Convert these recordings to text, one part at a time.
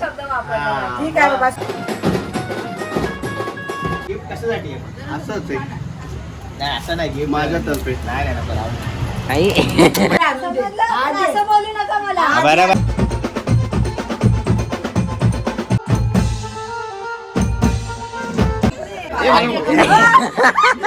शब्द वापरला ठीक आहे बाबा नाही असं नाही गिफ्ट नाही नाही मला बरोबर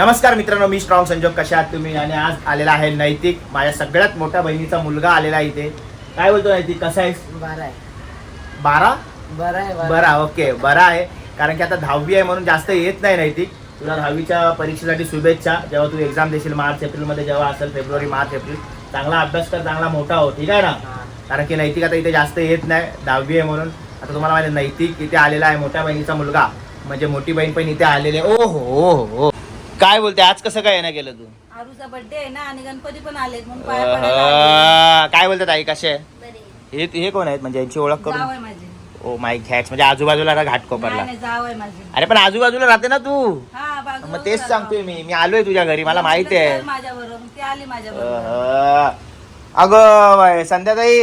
नमस्कार मित्रांनो मी स्ट्रॉंग संजोग कशा आहात तुम्ही आणि आज आलेला आहे नैतिक माझ्या सगळ्यात मोठ्या बहिणीचा मुलगा आलेला इथे काय बोलतो नैतिक कसं आहेस आहे बारा बरा बरा ओके बरा आहे कारण की आता दहावी आहे म्हणून जास्त येत नाही नैतिक तुला दहावीच्या परीक्षेसाठी शुभेच्छा जेव्हा तू एक्झाम देशील मार्च एप्रिल मध्ये जेव्हा असेल फेब्रुवारी मार्च एप्रिल चांगला अभ्यास कर चांगला मोठा हो ठीक आहे ना कारण की नैतिक आता इथे जास्त येत नाही दहावी आहे म्हणून आता तुम्हाला माहिती नैतिक इथे आलेला आहे मोठ्या बहिणीचा मुलगा म्हणजे मोठी बहीण पण इथे आलेले ओ हो हो काय बोलते आज कसं काय येणं केलं तू आरूचा बर्थडे आहे ना आणि गणपती पण आले म्हणून काय बोलतात आई कसे हे हे कोण आहेत म्हणजे यांची ओळख करून ओ माय घॅट्स म्हणजे आजूबाजूला राहा घाट घाटकोपरला अरे पण आजूबाजूला राहते ना तू मग तेच सांगतोय मी मी आलोय तुझ्या घरी मला माहित आहे अग बाय, संध्याताई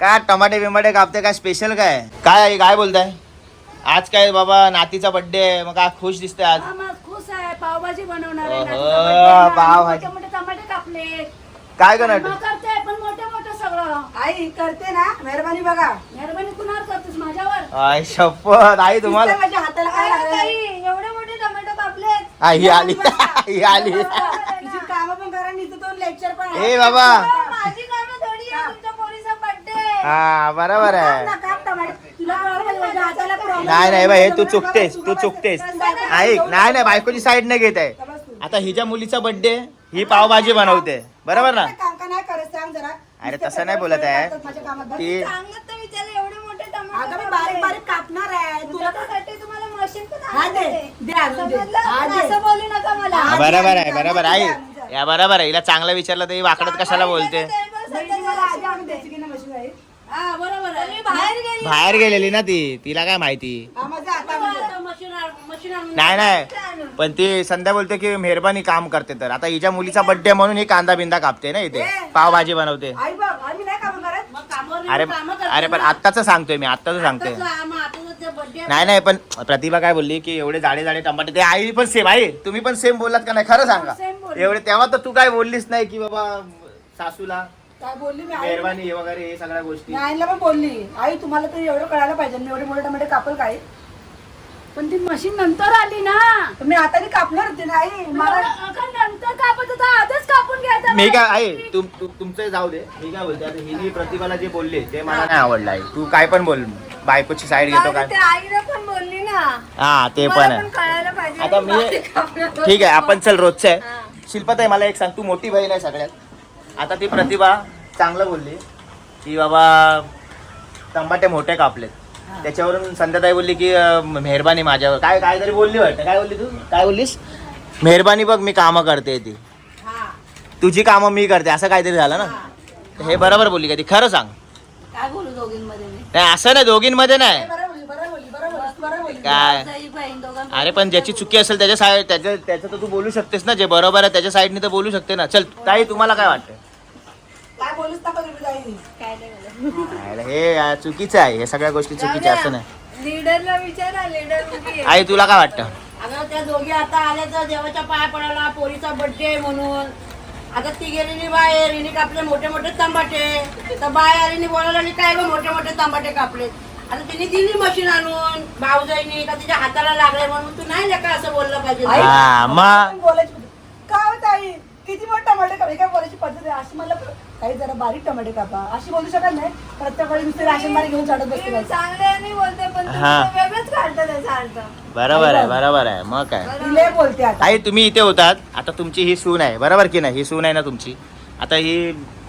काय टमाटे बिमाटे कापते काय स्पेशल काय काय आई, काय बोलताय आज काय बाबा नातीचा बर्थडे मग काय खुश दिसतंय आज पावभाजी बनवणार आहे कापले काय करणार तू करते पण मोठे मोठे सगळं आई करते ना मेहरबानी बघा मेहरबानी कुणावर करतेस माझ्यावर आई शपथ आई तुम्हाला माझ्या हाताला काय एवढे मोठे कापले आई आली आली ए बाबा बरोबर आहे नाही नाही बाई तू चुकतेस तू चुकतेस ऐक नाही नाही बायकोची साईड नाही घेत आहे आता हिच्या मुलीचा बर्थडे ही पावभाजी बनवते बरोबर ना अरे तसं नाही बोलत आहे बरोबर आहे बरोबर आहे या बरोबर आहे हिला चांगलं विचारलं तर वाकडत कशाला बोलते बाहेर गेलेली ना ती तिला काय माहिती नाही नाही पण ती संध्या बोलते की मेहरबानी काम करते तर आता हिच्या मुलीचा बर्थडे म्हणून ही कांदा बिंदा कापते ना इथे पावभाजी बनवते अरे अरे पण आत्ताच सांगतोय मी आत्ताच सांगतोय नाही नाही पण प्रतिभा काय बोलली की एवढे जाडे जाडे टमाटे ते आई पण सेम आई तुम्ही पण सेम बोललात का नाही खरं सांगा हो, एवढे तेव्हा तर तू काय बोललीस नाही की बाबा सासूला काय बोलली मी मेहरबानी वगैरे हे सगळ्या गोष्टी आईला पण बोलली आई तुम्हाला तर एवढं कळायला पाहिजे एवढे मोठे टमाटे कापल काय पण ती मशीन नंतर आली ना तुम्ही आता कापणार होते ना आई नंतर कापत होता आधीच कापून घ्यायचा मी काय आहे तुम तुमचं जाऊ दे मी काय बोलते आता हिनी प्रतिभाला जे बोलले ते मला नाही आवडलं आहे तू काय पण बोल बायकोची साईड घेतो काय ते पण बोलली ना हा ते पण आता मी- ठीक आहे आपण चल रोजचं आहे शिल्पाताई मला एक सांग तू मोठी बहीण आहे सगळ्यात आता ती प्रतिभा चांगलं बोलली की बाबा तंबाटे मोठे कापलेत त्याच्यावरून संध्याताई बोलली की मेहरबानी माझ्यावर काय काहीतरी बोलली वाटतं काय बोलली तू काय बोललीस मेहरबानी बघ मी कामं करते ती तुझी कामं मी करते असं काहीतरी झालं ना हे बरोबर बोलली का ती खरं सांग नाही असं नाही दोघींमध्ये नाही काय अरे पण ज्याची चुकी असेल त्याच्या साईड त्याच्या त्याचं तर तू बोलू शकतेस ना जे बरोबर आहे त्याच्या साईडने तर बोलू शकते ना चल ताई तुम्हाला काय वाटतं काय हे यार, चुकीचं आहे हे सगळ्या गोष्टी चुकीच्या असं नाही लीडरला विचारा लीडर आई तुला काय वाटतं अगं त्या दोघी आता आल्या तर देवाच्या पाया पडायला पोरीचा बर्थडे म्हणून आता ती गेलेली बाहेर हिने कापले मोठे मोठे तंबाटे तर बाय आलीने बोलायला काय गं मोठे मोठे तंबाटे कापले आता तिने दिली मशीन आणून भाऊजाईने का तिच्या हाताला लागले म्हणून तू नाही लेका असं बोललं पाहिजे मग बोलायची काय होत आई किती मोठा टमाटे काय बोलायची पद्धत आहे असं मला काही जरा बारीक टमाटे कापा अशी बोलू शकत नाही प्रत्येक वेळी नुसते राशन बारी घेऊन चढत बसते चांगले नाही बोलते हा. काढता बरोबर आहे बरोबर आहे मग काय ती बोलते आता आई तुम्ही इथे होतात आता तुमची ही सून आहे बरोबर की नाही ही सून आहे ना तुमची आता ही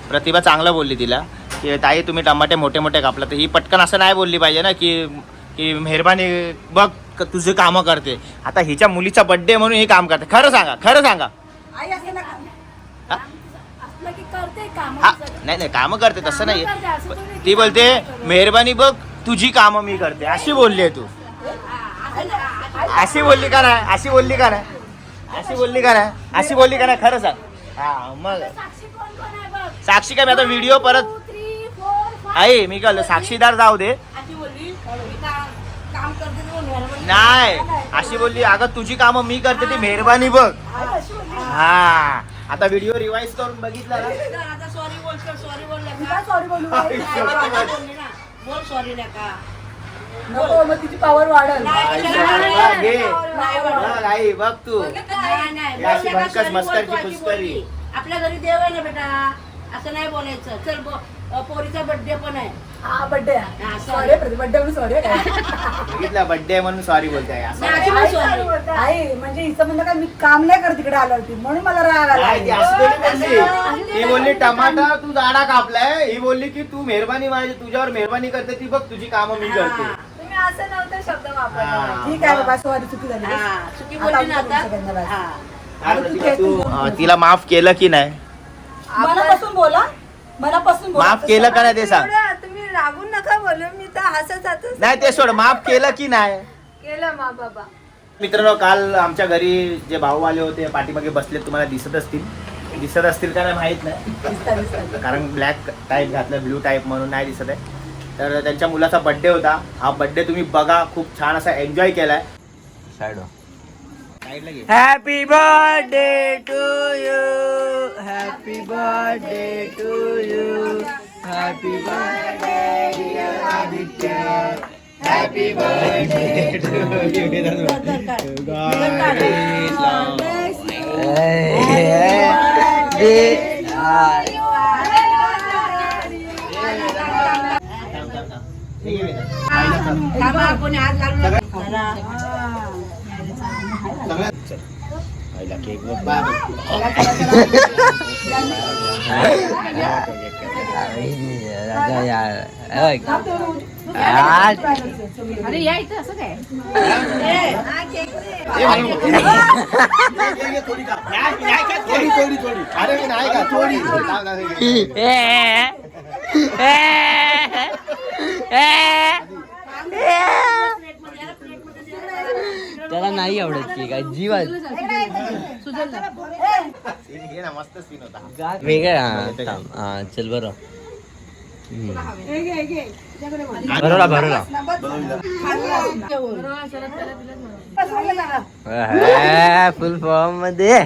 प्रतिभा चांगला बोलली तिला की ताई तुम्ही टमाटे मोठे मोठे कापला तर ही पटकन असं नाही बोलली पाहिजे ना की की मेहरबानी बघ तुझे काम करते आता हिच्या मुलीचा बड्डे म्हणून हे काम करते खरं सांगा खरं सांगा हा नाही नाही काम करते तसं नाही ती बोलते मेहरबानी बघ तुझी कामं मी करते अशी बोलली तू अशी बोलली का नाही अशी बोलली का नाही अशी बोलली का नाही अशी बोलली का नाही खरं सांग मग साक्षी काय मी आता व्हिडिओ परत आई मी कळलं साक्षीदार जाऊ दे नाही अशी बोलली अगं तुझी कामं मी करते ती मेहरबानी बघ हा आता व्हिडिओ रिवाइज करून बघितला ना आता सॉरी सॉरी सॉरी बोलू बोल सॉरी नका नको मग पावर वाढल नाही, तू नाही आपल्या घरी देव आहे ना बेटा असं नाही बोलायचं चल बो पोरीचा बर्थडे पण आहे हा बड्डे हा, सॉरी बड्डे म्हणून सॉरी बघितला बर्थडे म्हणून सॉरी बोलते असं आई म्हणजे हिचं काय मी काम नाही करत तिकडे आल्यावरती म्हणून मला राग आला ती बोलली. टमाटर तू जाडा कापलाय ही बोलली की तू मेहरबानी माझी तुझ्यावर मेहरबानी करते ती बघ तुझी कामं मी करते तुम्ही असं नव्हतं शब्द वापरला ठीक आहे बाबा सॉरी चुकी झाली चुकी बोलली ना आता हा. तू तिला माफ केलं की नाही मनापासून बोला माफ केलं का नाही ते सांग तुम्ही रागून नका बोलू मी तर नाही ते सोड माफ केलं की नाही केलं बाबा मित्रांनो काल आमच्या घरी जे भाऊ आले होते पाठीमागे बसले तुम्हाला दिसत असतील दिसत असतील का नाही माहित नाही कारण ब्लॅक टाईप घातलं ब्ल्यू टाईप म्हणून नाही दिसत आहे तर त्यांच्या मुलाचा बड्डे होता हा बड्डे तुम्ही बघा खूप छान असा एन्जॉय केलाय side Happy birthday to you. Happy birthday to you. Happy birthday dear Aditya. Happy birthday to you. God is long. Happy birthday. ए ए अरे ए ए असं काय ए नाही आवडत की काय जीवा मी काय चल बरं फुल फॉर्म मध्ये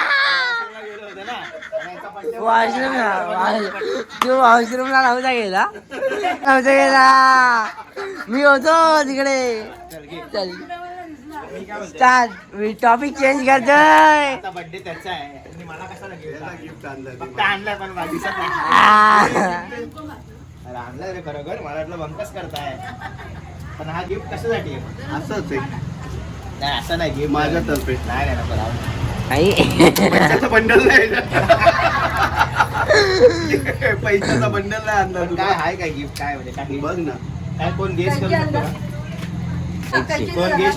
वॉशरूम तू वॉशरूमला नव्हता गेला नव्हता गेला मी होतो तिकडे चल मी टॉपिक चेंज करतोय बर्थडे त्याचा आहे मला कशाला गिफ्ट आणलं पण आणलं रे खरोखर मला वाटलं बंकच करताय पण हा गिफ्ट कशासाठी साठी आहे नाही असं नाही माझ्या तर्फे नाही नाही आई पैशाचं बंडल नाही पैशाचा बंडल नाही काय आहे काय गिफ्ट काय म्हणजे काही बघ ना काय कोण गेस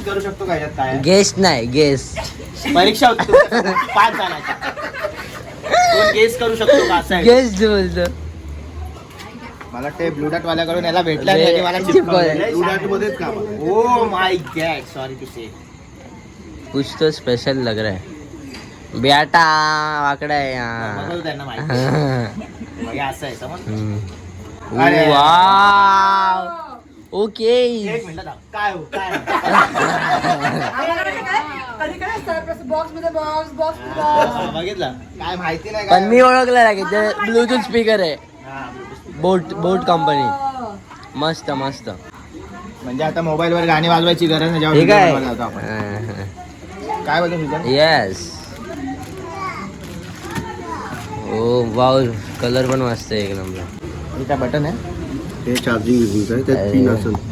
करू शकतो काय आहे? गेस नाही गेस परीक्षा उत्तर पाच झाला कोण गेस करू शकतो का गेस बोलतो मला ते ब्लूडाट वाल्याकडून याला भेटला नाही आणि मला चिपकवलं. मध्येच का ओ my god sorry to say कुछ तो स्पेशल लग रहा है बेटा वाकडा आहे ओके हो, पण मी ओळखलं लागेल ब्लूटूथ स्पीकर आहे बोट बोट कंपनी मस्त मस्त म्हणजे आता मोबाईल वर गाणी वाजवायची गरज नाही काय बोलतो येस ओ वाव कलर पण मस्त आहे एक बटन आहे ते चार्जिंग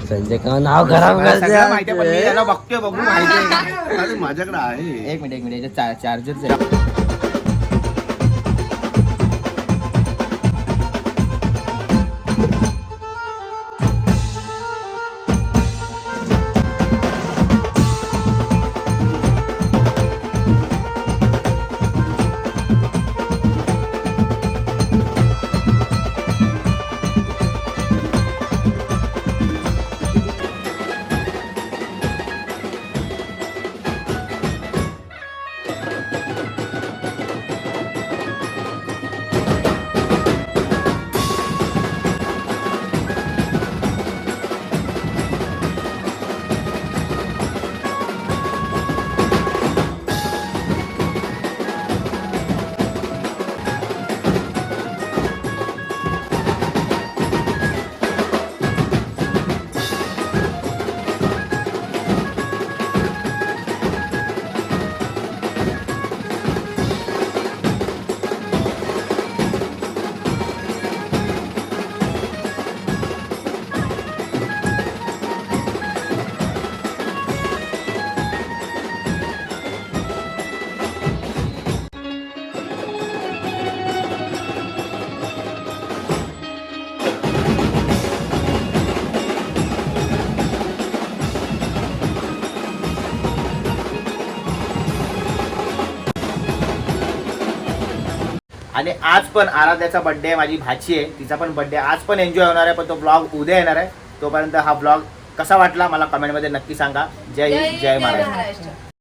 संजय का नाव खराब माहिती बघू माहिती माझ्याकडे आहे एक मिनिट एक मिनिट चार्जर आणि आज पण आराध्याचा बड्डे आहे माझी भाची आहे तिचा पण बड्डे आज पण एन्जॉय होणार आहे पण तो ब्लॉग उद्या येणार आहे तोपर्यंत हा ब्लॉग कसा वाटला मला कमेंटमध्ये नक्की सांगा जय हिंद जय महाराष्ट्र